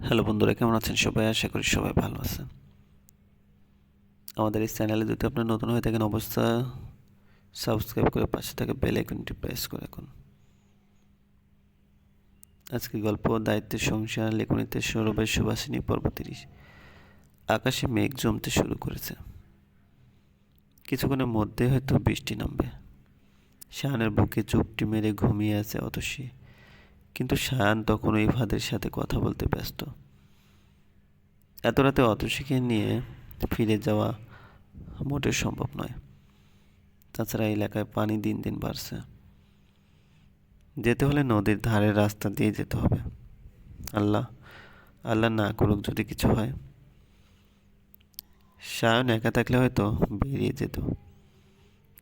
Hello বন্ধুরা, কেমন আছেন সবাই? আশা করি সবাই ভালো আছেন। আমাদের এই চ্যানেলে যদি আপনার নতুন হয়ে থাকেন অবস্থা সাবস্ক্রাইব করে পাশে থাকা বেল আইকনটি প্রেস করে রাখুন। আজকে গল্প দায়িত্বের সংসার, লেখনীতে সৌরভের সুবাসিনী পর্ব তিরিশ। আকাশে মেঘ জমতে শুরু করেছে। কিছুক্ষণের মধ্যে হয়তো বৃষ্টি নামবে। শাহানের বুকে চুপটি মেরে ঘুমিয়ে আছে অতসী। কিন্তু শায়ান তখন ওই ফাদের সাথে কথা বলতে ব্যস্ত। এত রাতে অতসীকে নিয়ে ফিরে যাওয়া মোটেও সম্ভব নয়। তাছাড়া এলাকায় পানি দিন দিন বাড়ছে। যেতে হলে নদীর ধারের রাস্তা দিয়ে যেতে হবে। আল্লাহ আল্লাহ না করুক যদি কিছু হয়। সায়ন একা থাকলে হয়তো বেরিয়ে যেত।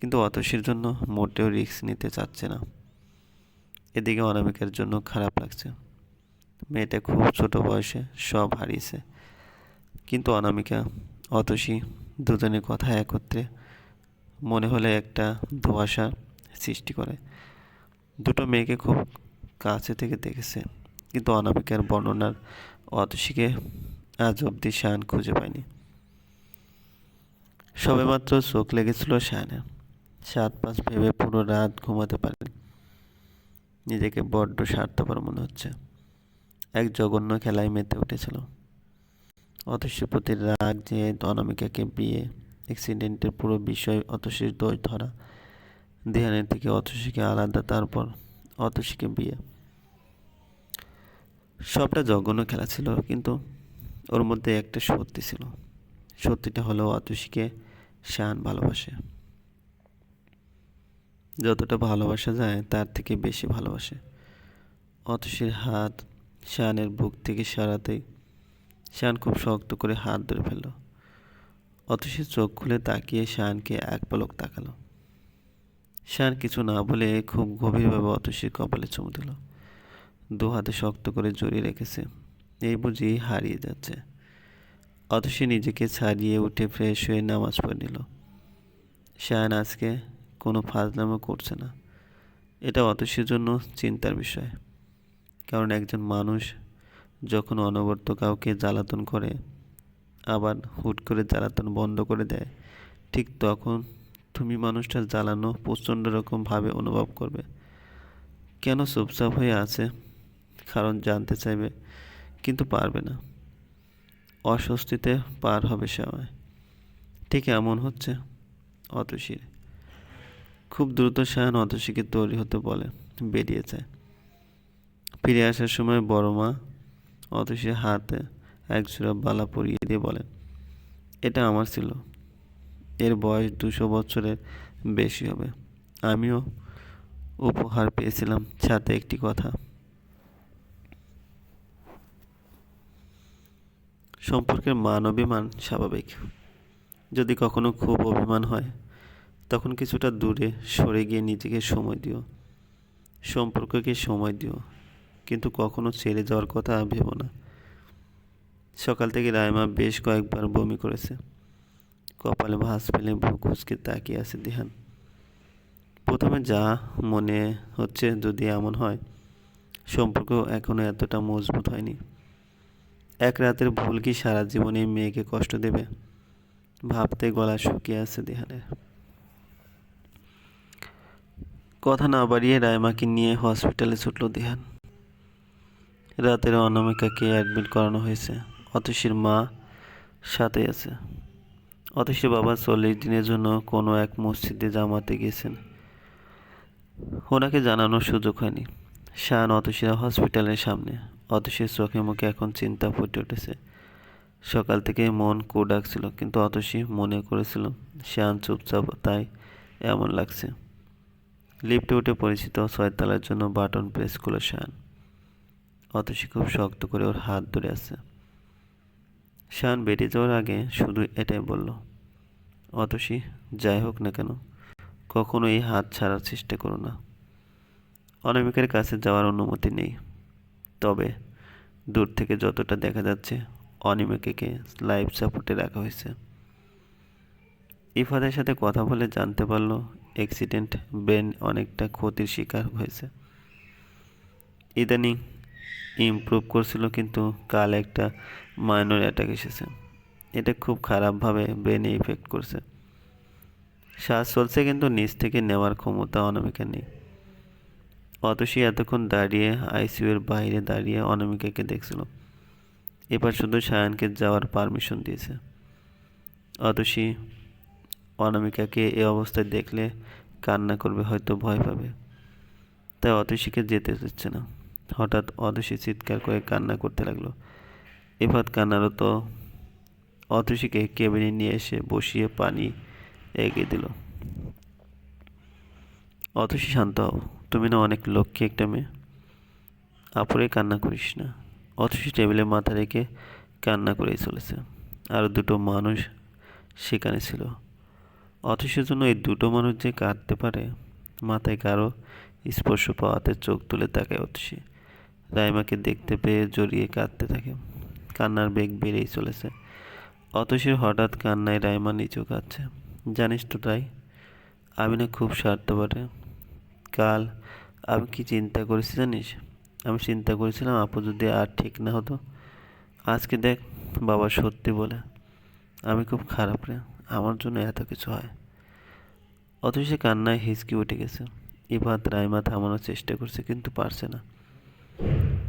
কিন্তু অতসীর জন্য মোটেও রিস্ক নিতে চাচ্ছে না। এদিকে অনামিকার জন্য খারাপ লাগছে। মেয়েটা খুব ছোট বয়সে সব হারিয়েছে। কিন্তু অনামিকা, অতসী দুজনের কথা একত্রে মনে হলে একটা ধোঁয়াশা সৃষ্টি করে। দুটো মেয়েকে খুব কাছে থেকে দেখেছে, কিন্তু অনামিকার বর্ণনার অতসীকে আজ অবধি শান খুঁজে পায়নি। সবেমাত্র চোখ লেগেছিল শায়নের সাত পাঁচ ভেবে পুরো রাত ঘুমাতে পারেনি। নিজেকে বড্ড স্বার্থপর মনে হচ্ছে। এক জঘন্য খেলায় মেতে উঠেছিল। অতসীর প্রতি রাগ যে অনামিকাকে বিয়ে অ্যাক্সিডেন্টের পুরো বিষয় অতসীর দোষ ধরা, ধ্যানের থেকে অতসীকে আলাদা, তারপর অতসীকে বিয়ে। সবটা জঘন্য খেলা ছিল, কিন্তু ওর মধ্যে একটা সত্যি ছিল। সত্যিটা হলো অতসীকে শান ভালোবাসে। যতটা ভালোবাসা যায়, তার থেকে বেশি ভালোবাসে। অতসীর হাত শানের বুক থেকে সারাতেই শান খুব শক্ত করে হাত ধরে ফেলল। অতসীর চোখ খুলে তাকিয়ে শানকে এক পলক তাকালো। শান কিছু না বলে খুব গভীরভাবে অতসীর কপালে চুমু দিল। দু হাতে শক্ত করে জড়িয়ে রেখেছে। এই বুঝি হারিয়ে যাচ্ছে। অতসী নিজেকে ছাড়িয়ে উঠে ফ্রেশ হয়ে নামাজ পড়ে নিল। শায়ন আজকে কোনো ফাজলামো করছে না। এটা অতসীর জন্য চিন্তার বিষয়। কারণ একজন মানুষ যখন অনবরত কাউকে জ্বালাতন করে, আবার হুট করে জ্বালাতন বন্ধ করে দেয়, ঠিক তখন তুমি মানুষটার জ্বালানো প্রচণ্ড রকমভাবে অনুভব করবে। কেন চুপচাপ হয়ে আছে? কারণ জানতে চাইবে, কিন্তু পারবে না। অস্বস্তিতে পার হবে সময় ঠিক এমন হচ্ছে অতসীর খুব দ্রুত শায়ন অতসীকে তৈরি হতে বলে, বেরিয়ে যায়। ফিরে আসার সময় বড় মা অতসীর হাতে এক জোড়া বালা পরিয়ে দিয়ে বলেন, এটা আমার ছিল। এর বয়স দুশো বছরের বেশি হবে। আমিও উপহার পেয়েছিলাম সাথে একটি কথা। সম্পর্কের মান অভিমান স্বাভাবিক। যদি কখনো খুব অভিমান হয় তখন কিছুটা দূরে সরে গিয়ে নিজেকে সময় দিও। সম্পর্ককে সময় দিও। কিন্তু কখনো ছেড়ে যাওয়ার কথা ভেবো না। সকাল থেকে রায়মা বেশ কয়েকবার বমি করেছে। কপালে ভাঁজ ফেলে বুক কুচকে তাকিয়ে আছে দিহান। প্রথমে যা মনে হচ্ছে যদি এমন হয়, সম্পর্ক এখনও এতটা মজবুত হয়নি। এক রাতের ভুল কি সারা জীবনে মেয়েকে কষ্ট দেবে? ভাবতে গলা শুকিয়ে আছে দিহানের। কথা না বাড়িয়ে রায়মাকে নিয়ে হসপিটালে ছুটল দিহান। রাতের অনামিকাকে অ্যাডমিট করানো হয়েছে। অতসীর মা সাথে আছে। অতসীর বাবা চল্লিশ দিনের জন্য কোনো এক মসজিদে জামাতে গেছেন। ওনাকে জানানোর সুযোগ হয়নি। শান অতসীরা হসপিটালের সামনে। অতসীর চোখে মুখে এখন চিন্তা ফুটে উঠেছে। সকাল থেকে মন কো ডাকছিল কিন্তু অতসী মনে করেছিল, শান চুপচাপ, তাই এমন লাগছে। লিফটে উঠে পরিচিত ছয়তলার জন্য বাটন প্রেস করল শান। অতসী খুব শক্ত করে ওর হাত ধরে আছে। শান বেরিয়ে যাওয়ার আগে শুধু এটাই বলল, অতসী, যাই হোক না কেন, কখনো এই হাত ছাড়ার চেষ্টা করো না। অনামিকার কাছে যাওয়ার অনুমতি নেই। তবে দূর থেকে যতটা দেখা যাচ্ছে, অনিমিকাকে লাইফ সাপোর্টে রাখা হয়েছে। ইফাদের সাথে কথা বলে জানতে পারল অ্যাক্সিডেন্ট ব্রেন অনেকটা ক্ষতির শিকার হয়েছে। ইদানিং ইমপ্রুভ করছিল কিন্তু কাল একটা মাইনর অ্যাটাক এসেছে। এটা খুব খারাপভাবে ব্রেনে ইফেক্ট করছে। শ্বাস চলছে কিন্তু নিচ থেকে নেওয়ার ক্ষমতা অনামিকা নেই। অতসী এতক্ষণ দাঁড়িয়ে আইসিইউর বাইরে দাঁড়িয়ে অনামিকাকে দেখছিল। এবার শুধু সায়ানকে যাওয়ার পারমিশন দিয়েছে। অতসী অনামিকাকে এ অবস্থায় দেখলে কান্না করবে, হয়তো ভয় পাবে। তাই অতসীকে যেতে দিচ্ছে না। হঠাৎ অতসী চিৎকার করে কান্না করতে লাগল। এবার কান্নারত অতসীকে কেবিনে নিয়ে এসে বসিয়ে পানি এগিয়ে দিল। অতসী শান্ত হও। তুমি না অনেক লক্ষ্মী একটা মেয়ে। আপুরে কান্না করিস না। অথচ টেবিলে মাথা রেখে কান্না করেই চলেছে। আর দুটো মানুষ সেখানে ছিল। অথচের জন্য এই দুটো মানুষ যে কাঁদতে পারে, মাথায় কারও স্পর্শ পাওয়াতে চোখ তুলে তাকায় অতসী রাইমাকে দেখতে পেয়ে জড়িয়ে কাঁদতে থাকে। কান্নার বেগ বেড়েই চলেছে। অতসীর হঠাৎ কান্নায় রাইমা নিচেও কাঁদছে। জানিস তো তাই, আমি না খুব স্বার্থপরে। কাল আমি কি চিন্তা করেছি জানিস? আমি চিন্তা করেছিলাম আপু যদি আর ঠিক না হতো। আজকে দেখ বাবা সত্যি বলে, আমি খুব খারাপ রে। আমার জন্য এত কিছু হয়। অথচ কান্নায় হিচকি উঠে গেছে। ইবাদ রাইমা থামানোর চেষ্টা করছে, কিন্তু পারছে না।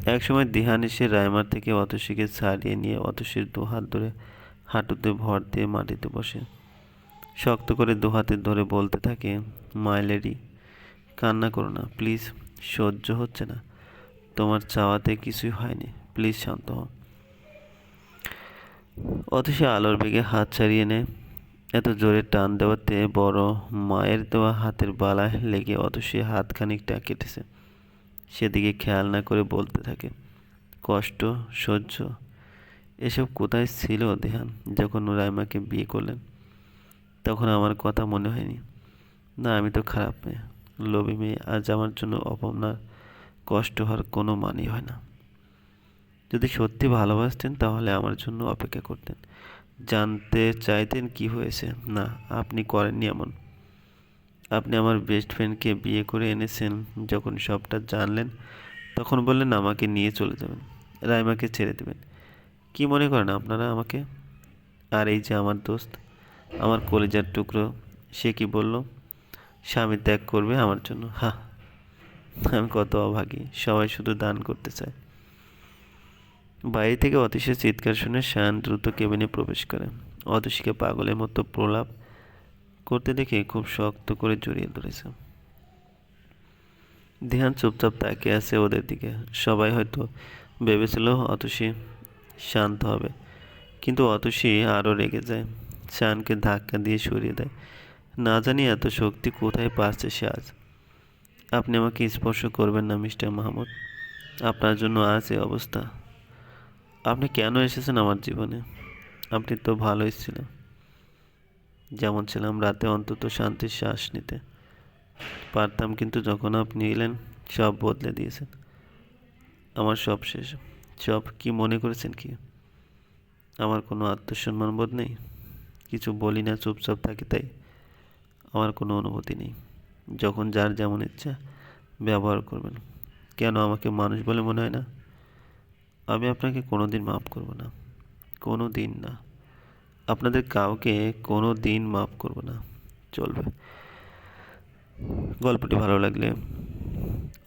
একসময় দিহান এসে রাইমার থেকে অতসীকে ছাড়িয়ে নিয়ে অতসীর দু হাত ধরে হাঁটুতে ভর দিয়ে মাটিতে বসে। শক্ত করে দু হাতে ধরে বলতে থাকে মাইলেরি কান্না করো না, প্লিজ, সহ্য হচ্ছে না। তোমার চাওয়াতে কিছুই হয়নি, প্লিজ শান্ত হও। অথচ আলোর বেগে হাত ছাড়িয়ে নে এত জোরে টান দেওয়াতে বড় মায়ের দেওয়া হাতের বালায় লেগে অথচ হাত খানিকটা কেটেছে। সেদিকে খেয়াল না করে বলতে থাকে, কষ্ট, সহ্য, এসব কোথায় ছিল দেহান যখন রাইমাকে বিয়ে করলেন? তখন আমার কথা মনে হয়নি। না, আমি তো খারাপ মেয়ে। লোভী মেয়ে, আজ আমার জন্য অপনার কষ্ট হওয়ার কোনো মানই হয় না। যদি সত্যি ভালোবাসতেন তাহলে আমার জন্য অপেক্ষা করতেন। জানতে চাইতেন কি হয়েছে? না, আপনি করেননি এমন। আপনি আমার বেস্ট ফ্রেন্ডকে বিয়ে করে এনেছেন, যখন সবটা জানলেন, তখন বললেন আমাকে নিয়ে চলে যাবেন, রাইমাকে ছেড়ে দেবেন। কি মনে করেন আপনারা আমাকে? আর এই যে আমার দোস্ত, আমার কলেজার টুকরো, সে কি বলল? স্বামী ত্যাগ করবে আমার জন্য। হা আমি কত অভাগী, সবাই শুধু দান করতে চায়। বাইরে থেকে অতিশের চিৎকার শুনে শান দ্রুত কেবিনে প্রবেশ করে। অতসীকে পাগলের মতো প্রলাপ করতে দেখে খুব শক্ত করে জড়িয়ে ধরেছে। ধ্যান চুপচাপ তাকিয়ে আছে ওদের দিকে। সবাই হয়তো ভেবেছিল অতসী শান্ত হবে, কিন্তু অতসী আরও রেগে যায়। শানকে ধাক্কা দিয়ে সরিয়ে দেয়। না জানি এত শক্তি কোথায় পাচ্ছে সে আজ। আপনি আমাকে স্পর্শ করবেন না, মিস্টার মাহমুদ। আপনার জন্য আজ এই অবস্থা। আপনি কেন এসেছেন আমার জীবনে? আপনি তো ভালোই ছিলেন। যেমন ছিলাম রাতে অন্তত শান্তির শ্বাস নিতে। পারতাম কিন্তু যখন আপনি এলেন, সব বদলে দিয়েছেন। আমার সব শেষ। সব কি মনে করেছেন কি? আমার কোনো আত্মসম্মান বোধ নেই। কিছু বলি না, চুপচাপ থাকি তাই। আমার কোনো অনুভূতি নেই। যখন যার যেমন ইচ্ছা, ব্যবহার করবেন। কেন আমাকে মানুষ বলে মনে হয় না? আমি আপনাকে কোনো দিন মাফ করব না। কোনো দিন না। আপনাদের কাউকে কোনো দিন মাফ করব না। চলবে। গল্পটি ভালো লাগলে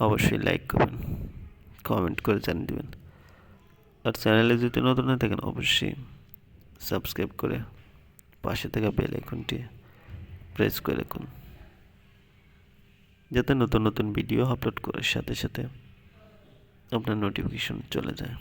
অবশ্যই লাইক করবেন কমেন্ট করে জানিয়ে দেবেন। আর চ্যানেলে যদি নতুন হয়ে থাকেন, অবশ্যই সাবস্ক্রাইব করে পাশে থাকা বেল আইকনটি প্রেস করে রাখুন। যাতে নতুন নতুন ভিডিও আপলোড করার সাথে সাথে আপনার নোটিফিকেশন চলে যায়।